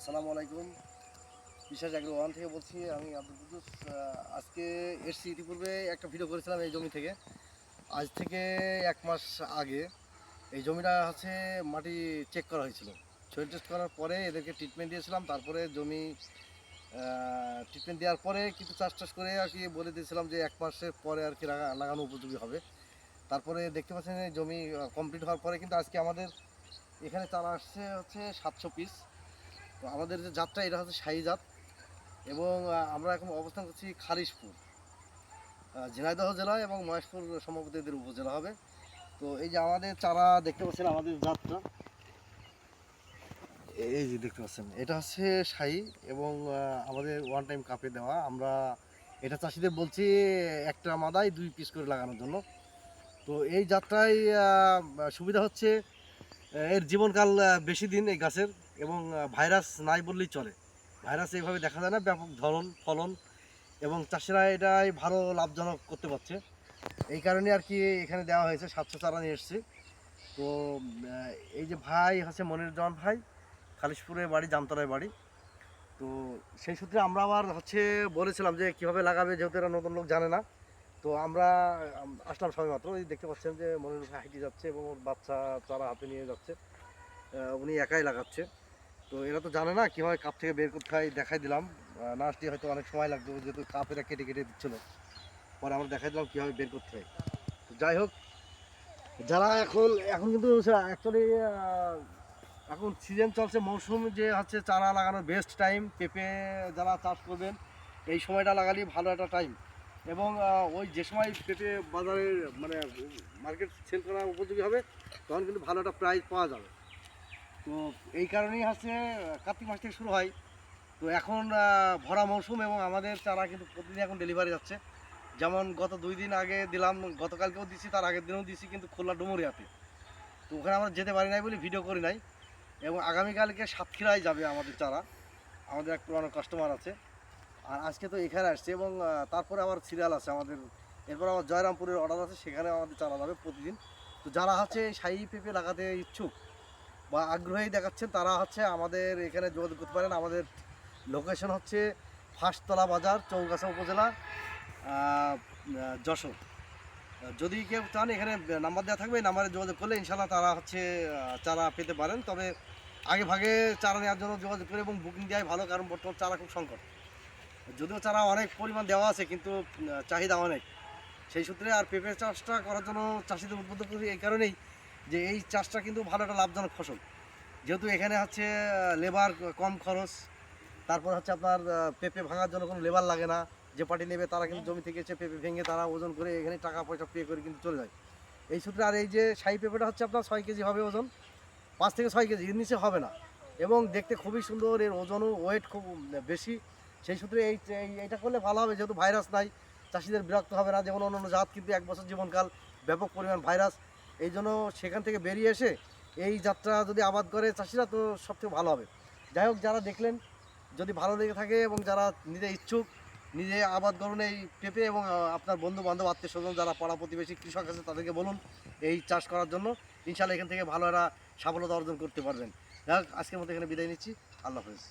আসসালামু আলাইকুম। বিশ্বাস এগ্রো ওয়ান থেকে বলছি, আমি আব্দুল কুদ্দুস আজকে এসছি ইতিপূর্বে একটা ভিডিও করেছিলাম এই জমি থেকে। আজ থেকে এক মাস আগে এই জমিটা হচ্ছে মাটি চেক করা হয়েছিল। সয়েল টেস্ট করার পরে এদেরকে ট্রিটমেন্ট দিয়েছিলাম, তারপরে জমি ট্রিটমেন্ট দেওয়ার পরে কিছু চাষ টাস করে আর কি বলে দিয়েছিলাম যে এক মাসের পরে আর কি লাগানো উপযোগী হবে। তারপরে দেখতে পাচ্ছেন জমি কমপ্লিট হওয়ার পরে কিন্তু আজকে আমাদের এখানে চারা আসছে হচ্ছে সাতশো পিস তো আমাদের যে যাত্রা এটা হচ্ছে শাহী জাত এবং আমরা এখন অবস্থান করছি খালিশপুর আহ, ঝিনাইদহ জেলা এবং মহেশপুর সম্ভবত এদের উপজেলা হবে। তো এই যে আমাদের চারা দেখতে পাচ্ছেন আমাদের জাতটা এই যে দেখতে পাচ্ছেন এটা হচ্ছে শাহী এবং আমাদের ওয়ান টাইম কাপে দেওয়া। আমরা এটা চাষিদের বলছি একটা মাদায় দুই পিস করে লাগানোর জন্য। তো এই যাত্রায় সুবিধা হচ্ছে এর জীবনকাল বেশি দিন এই গাছের। এবং ভাইরাস নাই বললেই চলে। ভাইরাস এইভাবে দেখা যায় না, ব্যাপক ধরন, ফলন এবং চাষিরা এটাই ভালো লাভজনক করতে পারছে। এই কারণে আর কি এখানে দেওয়া হয়েছে, সাতশো চারা নিয়ে এসেছি। তো এই যে ভাই হচ্ছে মনির জন ভাই খালিশপুরে বাড়ি জামতলায় বাড়ি। তো সেই সূত্রে আমরা আবার হচ্ছে বলেছিলাম যে কীভাবে লাগাবে, যেহেতু এরা নতুন লোক জানে না। তো আমরা আসলাম সবাই মাত্র। এই দেখতে পাচ্ছেন যে মনির ভাই হাঁটি যাচ্ছে এবং ওর বাচ্চা চারা হাতে নিয়ে যাচ্ছে। উনি একাই লাগাচ্ছে। তো এরা তো জানে না কীভাবে কাপ থেকে বের করতে হয় দেখাই দিলাম। আহ, না আসলে হয়তো অনেক সময় লাগতো যেহেতু কাপ এরা কেটে কেটে দিচ্ছিল। পরে আমরা দেখাই দিলাম কীভাবে বের করতে হয়। তো যাই হোক যারা এখন এখন কিন্তু অ্যাকচুয়ালি এখন সিজন চলছে মৌসুম যে হচ্ছে চারা লাগানোর বেস্ট টাইম পেঁপে যারা চাষ করবেন এই সময়টা লাগালেই ভালো একটা টাইম এবং ওই যে সময় পেঁপে বাজারে মানে মার্কেট সেল করা উপযোগী হবে তখন কিন্তু ভালো একটা প্রাইস পাওয়া যাবে। তো এই কারণেই হচ্ছে কার্তিক মাস থেকে শুরু হয়। তো এখন ভরা মৌসুম এবং আমাদের চারা কিন্তু প্রতিদিন এখন ডেলিভারি যাচ্ছে। যেমন গত দুই দিন আগে দিলাম, গতকালকেও দিছি, তার আগের দিনেও দিছি কিন্তু খোলা ডুমুরিয়াতে। তো ওখানে আমরা যেতে পারি নাই বলে ভিডিও করি নাই। এবং আগামীকালকে সাতক্ষীরায় যাবে আমাদের চারা। আমাদের এক পুরানো কাস্টমার আছে। আর আজকে তো এখানে আসছে এবং তারপরে আবার সিরিয়াল আছে আমাদের। এরপর আমার জয়রামপুরের অর্ডার আছে, সেখানে আমাদের চারা যাবে প্রতিদিন। তো যারা হচ্ছে শাহী পেঁপে লাগাতে ইচ্ছুক বা আগ্রহী দেখাচ্ছেন, তারা হচ্ছে আমাদের এখানে যোগাযোগ করতে পারেন। আমাদের লোকেশন হচ্ছে ফাঁসতলা বাজার, চৌগাছা উপজেলা যশোর। যদি কেউ চান, এখানে নাম্বার দেওয়া থাকবে, এই নাম্বারে যোগাযোগ করলে ইনশাল্লাহ তারা হচ্ছে চারা পেতে পারেন। তবে আগে ভাগে চারা নেওয়ার জন্য যোগাযোগ করে এবং বুকিং দেওয়াই ভালো, কারণ বর্তমান চারা খুব সংকট। যদিও চারা অনেক পরিমাণ দেওয়া আছে, কিন্তু চাহিদা অনেক। সেই সূত্রে আর পেঁপে চাষটা করার জন্য চাষিদের উদ্বুদ্ধ করি, এই কারণেই যে এই চাষটা কিন্তু ভালো একটা লাভজনক ফসল। যেহেতু এখানে হচ্ছে লেবার কম খরচ, তারপর হচ্ছে আপনার পেঁপে ভাঙার জন্য কোনো লেবার লাগে না। যে পার্টি নেবে তারা কিন্তু জমি থেকে এসে পেঁপে ভেঙে তারা ওজন করে এখানে টাকা পয়সা পে করে কিন্তু চলে যায়। এই সূত্রে আর এই যে শাহী পেঁপেটা হচ্ছে আপনার ছয় কেজি হবে ওজন, পাঁচ থেকে ছয় কেজি, এর নিচে হবে না। এবং দেখতে খুবই সুন্দর, এর ওজনও ওয়েট খুব বেশি। সেই সূত্রে এই, এই- এইটা করলে ভালো হবে, যেহেতু ভাইরাস নাই, চাষিদের বিরক্ত হবে না। যেমন অন্য জাত কিন্তু এক বছর জীবনকাল ব্যাপক পরিমাণ ভাইরাস এই জন্য সেখান থেকে বেরিয়ে এসে এই যাত্রা যদি আবাদ করে চাষিরা তো সবথেকে ভালো হবে। যাই হোক, যারা দেখলেন, যদি ভালো লেগে থাকে এবং যারা নিজে ইচ্ছুক, নিজে আবাদ করুন এই পেঁপে এবং আপনার বন্ধু বান্ধব আত্মীয় স্বজন যারা পাড়া প্রতিবেশী, কৃষক আছে, তাদেরকে বলুন এই চাষ করার জন্য। ইনশাল্লাহ এখান থেকে ভালো একটা সাফল্যতা অর্জন করতে পারবেন। যাই হোক, আজকের মতো এখানে বিদায় নিচ্ছি। আল্লাহ হাফেজ।